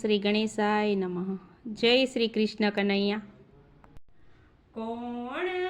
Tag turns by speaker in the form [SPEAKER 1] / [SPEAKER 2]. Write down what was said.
[SPEAKER 1] શ્રી ગણેશાય નમઃ. જય શ્રી કૃષ્ણ કનૈયા. કોણ